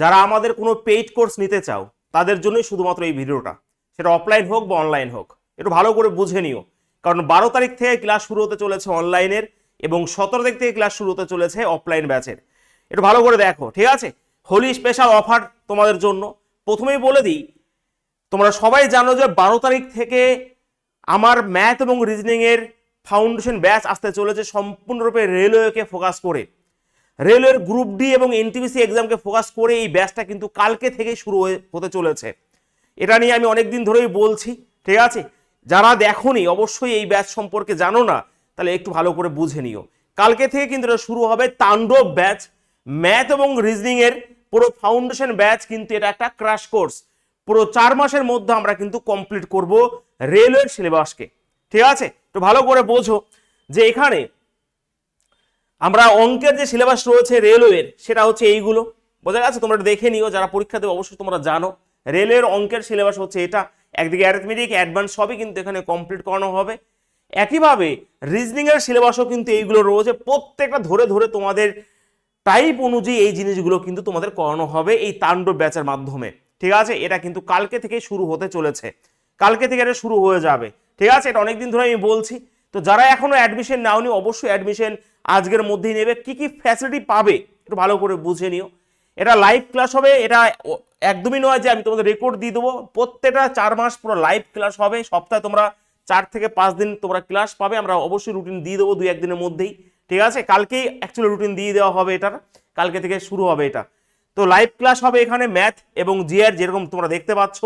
যারা আমাদের কোনো পেইড কোর্স নিতে চাও, তাদের জন্যই শুধুমাত্র এই ভিডিওটা। সেটা অফলাইন হোক বা অনলাইন হোক, একটু ভালো করে বুঝে নিও। কারণ বারো তারিখ থেকে ক্লাস শুরু হতে চলেছে অনলাইনের এবং সতেরো তারিখ থেকে ক্লাস শুরু হতে চলেছে অফলাইন ব্যাচের একটু ভালো করে দেখো, ঠিক আছে? হোলি স্পেশাল অফার তোমাদের জন্য। প্রথমেই বলে দিই, তোমরা সবাই জানো যে বারো তারিখ থেকে আমার ম্যাথ এবং রিজনিংয়ের ফাউন্ডেশন ব্যাচ আসতে চলেছে সম্পূর্ণরূপে রেলওয়েকে ফোকাস করে। রেলওয়ের গ্রুপ ডি এবং এনটিপিসি এক্সামকে ফোকাস করে এই ব্যাচটা কিন্তু কালকে থেকেই শুরু হতে চলেছে। এটা নিয়ে আমি অনেক দিন ধরেই বলছি, ঠিক আছে? যারা দেখোনি, অবশ্যই এই ব্যাচ সম্পর্কে জানো না, তাহলে একটু ভালো করে বুঝে নিও। কালকে থেকে কিন্তু এটা শুরু হবে তাণ্ডব ব্যাচ। ম্যাথ এবং রিজনিং এর পুরো ফাউন্ডেশন ব্যাচ কিন্তু এটা একটা ক্রাশ কোর্স। পুরো চার মাসের মধ্যে আমরা কিন্তু কমপ্লিট করব রেলওয়ের সিলেবাসকে। ঠিক আছে? তো ভালো করে বোঝো যে এখানে আমরা অঙ্কের যে সিলেবাস রয়েছে রেলওয়ের সেটা হচ্ছে এইগুলো। বোঝা গেছে? তোমরা দেখে নিও, যারা পরীক্ষা দেবে, অবশ্যই তোমরা জানো। রেলের অঙ্কের সিলেবাস হচ্ছে এটা। একদিকে অ্যারিথমেটিক অ্যাডভান্স সবই কিন্তু এখানে কমপ্লিট করানো হবে। একইভাবে রিজনিং এর সিলেবাসও কিন্তু এইগুলো রয়েছে। প্রত্যেকটা ধরে ধরে তোমাদের টাইপ অনুযায়ী এই জিনিসগুলো কিন্তু তোমাদের করানো হবে এই তাণ্ডব ব্যাচের মাধ্যমে। ঠিক আছে? এটা কিন্তু কালকে থেকে শুরু হতে চলেছে। কালকে থেকে এটা শুরু হয়ে যাবে। ঠিক আছে? এটা অনেকদিন ধরে আমি বলছি। তো যারা এখনও অ্যাডমিশন নাওনি, অবশ্যই অ্যাডমিশন আজকের মধ্যেই নেবে। কি কি ফ্যাসিলিটি পাবে? একটু ভালো করে বুঝে নিও। এটা লাইভ ক্লাস হবে, এটা একদমই নয় যে আমি তোমাদের রেকর্ড দিয়ে দেবো। প্রত্যেকটা চার মাস পুরো লাইভ ক্লাস হবে। সপ্তাহে তোমরা চার থেকে পাঁচ দিন তোমরা ক্লাস পাবে। আমরা অবশ্যই রুটিন দিয়ে দেবো দুই, একদিনের মধ্যেই। ঠিক আছে? কালকেই অ্যাকচুয়ালি রুটিন দিয়ে দেওয়া হবে এটার। কালকে থেকে শুরু হবে এটা। তো লাইভ ক্লাস হবে এখানে ম্যাথ এবং জিআর যেরকম তোমরা দেখতে পাচ্ছ।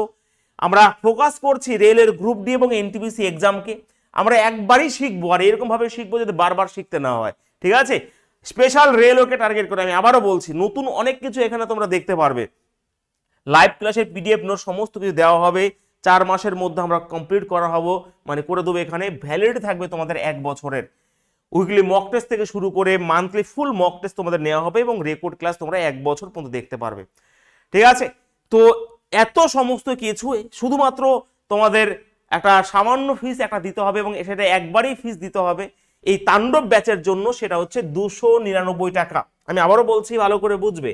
আমরা ফোকাস করছি রেলের গ্রুপ ডি এবং এনটিপিসি এক্সামকে আমরা একবারই শিখব। আর এরকম ভাবে শিখব যাতে বারবার শিখতে না হয়। ঠিক আছে? স্পেশাল রেলওয়েকে টার্গেট করে আমি আবারও বলছি, নতুন অনেক কিছু এখানে তোমরা দেখতে পারবে। লাইভ ক্লাসের পিডিএফ নোট সমস্ত কিছু দেওয়া হবে। চার মাসের মধ্যে আমরা কমপ্লিট করা হব। মানে করে দেবো এখানে। ভ্যালিডিটি থাকবে তোমাদের এক বছরের। উইকলি মক টেস্ট থেকে শুরু করে মান্থলি ফুল মক টেস্ট তোমাদের নেওয়া হবে এবং রেকর্ড ক্লাস তোমরা এক বছর পর্যন্ত দেখতে পারবে। ঠিক আছে? তো এত সমস্ত কিছু শুধুমাত্র তোমাদের একটা সামান্য ফিস একটা দিতে হবে এবং সেটা একবারই ফিস দিতে হবে। এই তাণ্ডব ব্যাচের জন্য সেটা হচ্ছে দুশো নিরানব্বই টাকা। আমি আবারও বলছি, ভালো করে বুঝবে।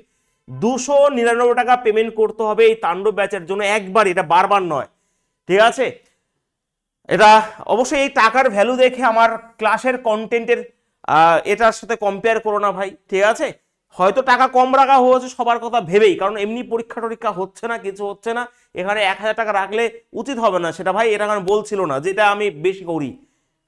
দুশো নিরানব্বই টাকা পেমেন্ট করতে হবে এই তাণ্ডব ব্যাচের জন্য একবার এটা বারবার নয়। ঠিক আছে? এটা অবশ্যই এই টাকার ভ্যালু দেখে আমার ক্লাসের কন্টেন্টের এটার সাথে কম্পেয়ার করো না ভাই, ঠিক আছে? হয়তো টাকা কম রাখা হয়েছে, সবার কথা ভেবেই, কারণ এমনি পরীক্ষা টরীক্ষা হচ্ছে না, কিছু হচ্ছে না। এখানে এক হাজার টাকা রাখলে উচিত হবে না, সেটা ভাই এটা বলছিল না, যেটা আমি বেশি করি।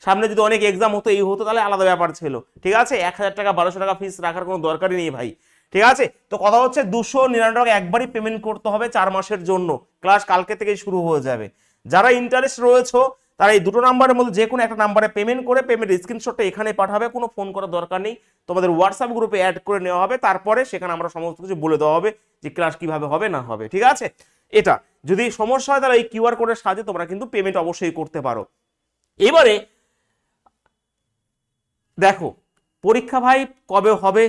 সামনে যদি অনেক এক্সাম হতো, এই হতো, তাহলে আলাদা ব্যাপার ছিল। ঠিক আছে? এক হাজার টাকা, বারোশো টাকা ফিস রাখার কোনো দরকারই নেই ভাই। ঠিক আছে? তো কথা হচ্ছে দুশো নিরানব্বই টাকা একবারই পেমেন্ট করতে হবে চার মাসের জন্য। ক্লাস কালকে থেকেই শুরু হয়ে যাবে। যারা ইন্টারেস্ট রয়েছে, তারা এই দুটো নাম্বারের মধ্যে যে কোনো একটা নাম্বারে পেমেন্ট করে পেমেন্ট স্ক্রিনশটটা এখানে পাঠাবে, কোনো ফোন করার দরকার নেই। তোমাদের হোয়াটসঅ্যাপ গ্রুপে অ্যাড করে নেওয়া হবে, তারপরে সেখানে আমরা সমস্ত কিছু বলে দেওয়া হবে যে ক্লাস কীভাবে হবে, না হবে। ঠিক আছে? এটা, যদি সমস্যা হয়, তাহলে এই কিউআর কোডের সাহায্যে তোমরা কিন্তু পেমেন্ট অবশ্যই করতে পারো। এবারে দেখো, পরীক্ষা ভাই কবে হবে?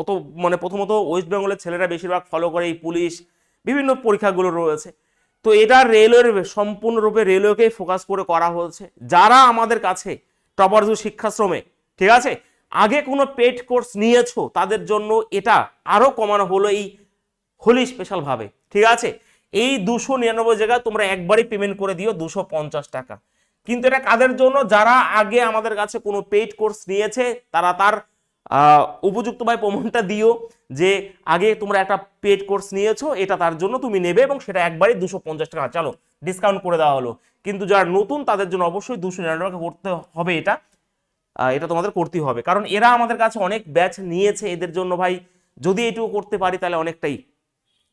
অত মানে প্রথমত ওয়েস্ট বেঙ্গলের ছেলেরা বেশিরভাগ ফলো করে এই পুলিশ, বিভিন্ন পরীক্ষাগুলো রয়েছে। তো এটা রেলওয়ের সম্পূর্ণরূপে রেলওয়েকেই ফোকাস করে করা হয়েছে। যারা আমাদের কাছে টপারজু শিক্ষাশ্রমে, ঠিক আছে? আগে কোনো পেড কোর্স নিয়েছো, তাদের জন্য এটা আরও কমানো হলো এই হোলি স্পেশালভাবে ঠিক আছে? এই দুশো নিরানব্বই জায়গায় তোমরা একবারই পেমেন্ট করে দিও, দুশো পঞ্চাশ টাকা। কিন্তু এটা কাদের জন্য? যারা আগে আমাদের কাছে কোনো পেইড কোর্স নিয়েছে, তারা তার উপযুক্তভাবে প্রমাণটা দিও যে আগে তোমরা একটা পেড কোর্স নিয়েছো, এটা তার জন্য তুমি নেবে এবং সেটা একবারই দুশো পঞ্চাশ টাকা। চলো ডিসকাউন্ট করে দেওয়া হলো। কিন্তু যারা নতুন, তাদের জন্য অবশ্যই দুশো নিরানব্বই করতে হবে এটা। এটা তোমাদের করতেই হবে। কারণ এরা আমাদের কাছে অনেক ব্যাচ নিয়েছে, এদের জন্য ভাই, যদি এটুকু করতে পারি তাহলে অনেকটাই।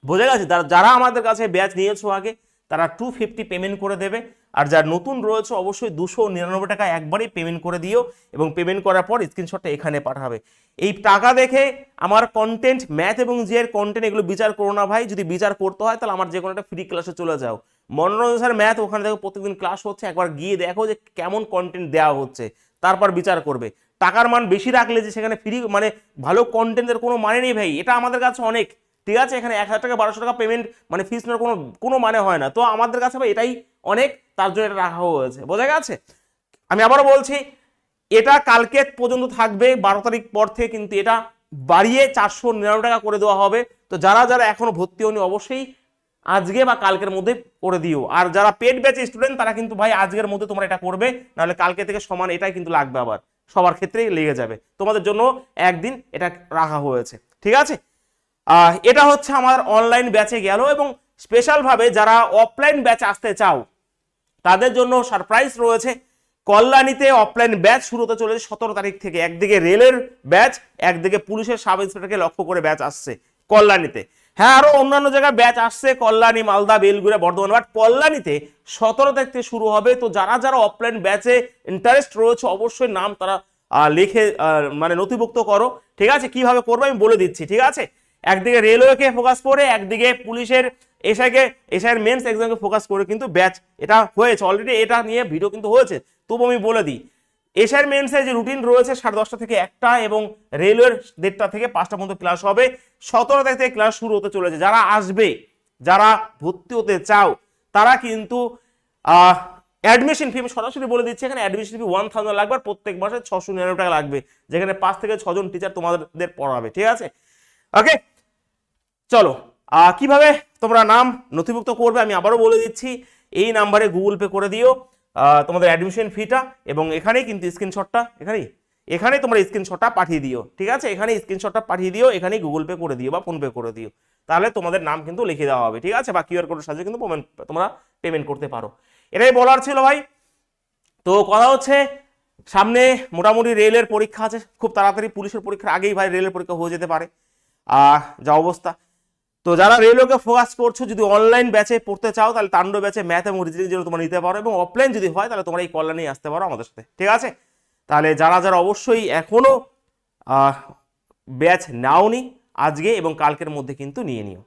বোঝা গেছে? যারা আমাদের কাছে ব্যাচ নিয়েছো আগে, তারা টু ফিফটি পেমেন্ট করে দেবে। আর যার নতুন রয়েছে অবশ্যই দুশো নিরানব্বই টাকা একবারই পেমেন্ট করে দিও এবং পেমেন্ট করার পর স্ক্রিনশটটা এখানে পাঠাবে। এই টাকা দেখে আমার কন্টেন্ট ম্যাথ এবং জিয়ের কন্টেন্ট এগুলো বিচার করো না ভাই। যদি বিচার করতে হয় তাহলে আমার যে কোনো একটা ফ্রি ক্লাসে চলে যাও। মনোরঞ্জন স্যার ম্যাথ ওখানে দেখো প্রতিদিন ক্লাস হচ্ছে, একবার গিয়ে দেখো যে কেমন কন্টেন্ট দেওয়া হচ্ছে, তারপর বিচার করবে। টাকার মান বেশি রাখলে যে সেখানে ফ্রি মানে ভালো কন্টেন্টের কোনো মানে নেই ভাই। এটা আমাদের কাছে অনেক। ঠিক আছে? এখানে এক হাজার টাকা, বারোশো টাকা পেমেন্ট মানে ফিস নেওয়ার কোনো কোনো মানে হয় না। তো আমাদের কাছে ভাই এটাই অনেক। তার জন্য এটা রাখা হয়েছে। বোঝা গেছে? আমি আবারও বলছি, এটা কালকে পর্যন্ত থাকবে, বারো তারিখ পর থেকে কিন্তু এটা বাড়িয়ে চারশো নিরানব্বই টাকা করে দেওয়া হবে। তো যারা যারা এখনও ভর্তি হয়নি, অবশ্যই আজকে বা কালকের মধ্যে করে দিও। আর যারা পেড ব্যাচ স্টুডেন্ট, তারা কিন্তু ভাই আজকের মধ্যে তোমরা এটা করবে, নাহলে কালকে থেকে সমান এটাই কিন্তু লাগবে আবার। সবার ক্ষেত্রেই লেগে যাবে। তোমাদের জন্য একদিন এটা রাখা হয়েছে। ঠিক আছে? এটা হচ্ছে আমার অনলাইন ব্যাচে গেল এবং স্পেশালভাবে যারা অফলাইন ব্যাচ আসতে চাও তাদের জন্য সারপ্রাইজ রয়েছে। কল্যাণীতে অফলাইন ব্যাচ শুরু হতে চলেছে সতেরো তারিখ থেকে। একদিকে রেলের ব্যাচ একদিকে পুলিশের সাব ইন্সপেক্টরকে লক্ষ্য করে ব্যাচ আসছে কল্যাণীতে। হ্যাঁ আরও অন্যান্য জায়গায় ব্যাচ আসছে, কল্যাণী, মালদা, বেলগুড়া, বর্ধমান। বাট কল্যাণীতে সতেরো তারিখ থেকে শুরু হবে। তো যারা যারা অফলাইন ব্যাচে ইন্টারেস্ট রয়েছে, অবশ্যই নাম তারা লিখে মানে নথিভুক্ত করো। ঠিক আছে? কীভাবে করবে আমি বলে দিচ্ছি। ঠিক আছে? একদিকে রেলওয়েকে ফোকাস করে, একদিকে পুলিশের এসআইকে এসআইয়ের মেন্স এক্সামকে ফোকাস করে কিন্তু ব্যাচ এটা হয়েছে। অলরেডি এটা নিয়ে ভিডিও কিন্তু হয়েছে। তবু আমি বলে দিই এশিয়ার মেন্সের যে রুটিন রয়েছে সাড়ে দশটা থেকে একটা এবং রেলওয়ের দেড়টা থেকে পাঁচটা পর্যন্ত ক্লাস হবে। সতেরো তারিখ থেকে ক্লাস শুরু হতে চলেছে। যারা আসবে, যারা ভর্তি হতে চাও, তারা কিন্তু অ্যাডমিশন ফি আমি সরাসরি বলে দিচ্ছি, এখানে অ্যাডমিশন ফি ওয়ান থাউজেন্ড লাগবে আর প্রত্যেক মাসে ছশো নিরানব্বই টাকা লাগবে। যেখানে পাঁচ থেকে ছজন টিচার তোমাদের পড়াবে। ঠিক আছে? ওকে চলো কীভাবে তোমরা নাম নথিভুক্ত করবে আমি আবারও বলে দিচ্ছি। এই নাম্বারে গুগল পে করে দিও তোমাদের অ্যাডমিশন ফিটা এবং এখানেই কিন্তু স্ক্রিনশটটা এখানেই এখানেই তোমরা স্ক্রিনশটটা পাঠিয়ে দিও, ঠিক আছে? এখানে স্ক্রিনশটটা পাঠিয়ে দিও, এখানেই গুগল পে করে দিও বা ফোন পে করে দিও, তাহলে তোমাদের নাম কিন্তু লিখে দেওয়া হবে, ঠিক আছে? বা কিউআর কোডের সাহায্যে কিন্তু পেমেন্ট তোমরা পেমেন্ট করতে পারো। এটাই বলার ছিল ভাই। তো কথা হচ্ছে, সামনে মোটামুটি রেলের পরীক্ষা আছে, খুব তাড়াতাড়ি পুলিশের পরীক্ষার আগেই ভাই রেলের পরীক্ষা হয়ে যেতে পারে। আহ, যা অবস্থা। তো যারা রেলওয়েকে ফোকাস করছ, যদি অনলাইন ব্যাচে পড়তে চাও, তাহলে তাণ্ডব ব্যাচে ম্যাথ এবং রিজনিং যেন তোমরা নিতে পারো এবং অফলাইন যদি হয়, তাহলে তোমরা এই কল্যাণেই আসতে পারো আমাদের সাথে, ঠিক আছে? তাহলে যারা যারা অবশ্যই এখনও ব্যাচ নাওনি, আজকে এবং কালকের মধ্যে কিন্তু নিয়ে নিও।